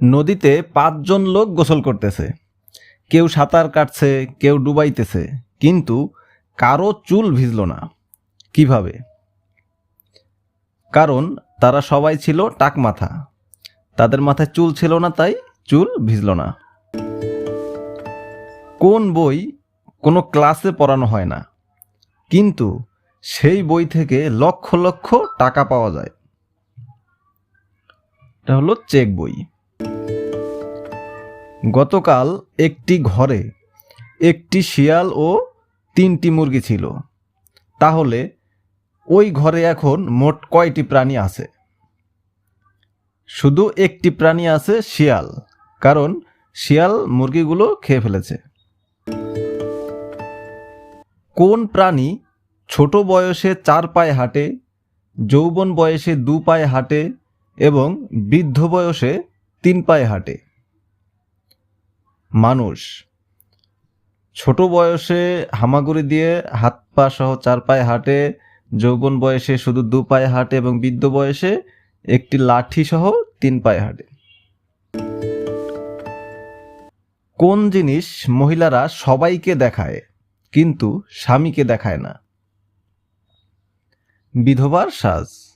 নদীতে পাঁচজন লোক গোসল করতেছে। কেউ সাঁতার কাটছে, কেউ ডুবাইতেছে, কিন্তু কারও চুল ভিজল না। কীভাবে? কারণ তারা সবাই ছিল টাক মাথা। তাদের মাথায় চুল ছিল না, তাই চুল ভিজল না। কোন বই কোনো ক্লাসে পড়ানো হয় না, কিন্তু সেই বই থেকে লক্ষ লক্ষ টাকা পাওয়া যায়। এটা হলো চেক বই। গতকাল একটি ঘরে একটি শিয়াল ও তিনটি মুরগি ছিল। তাহলে ওই ঘরে এখন মোট কয়টি প্রাণী আছে? শুধু একটি প্রাণী আছে শিয়াল, কারণ শিয়াল মুরগিগুলো খেয়ে ফেলেছে। কোন প্রাণী ছোট বয়সে চার পায়ে হাঁটে, যৌবন বয়সে দু পায়ে হাঁটে এবং বৃদ্ধ বয়সে তিন পায়ে হাঁটে? মানুষ। ছোট বয়সে হামাগুড়ি দিয়ে হাত পা সহ চার পায়ে হাঁটে, যৌবন বয়সে শুধু দু পায়ে হাঁটে এবং বৃদ্ধ বয়সে একটি লাঠি সহ তিন পায়ে হাঁটে। কোন জিনিস মহিলারা সবাইকে দেখায় কিন্তু স্বামীকে দেখায় না? বিধবার সাজ।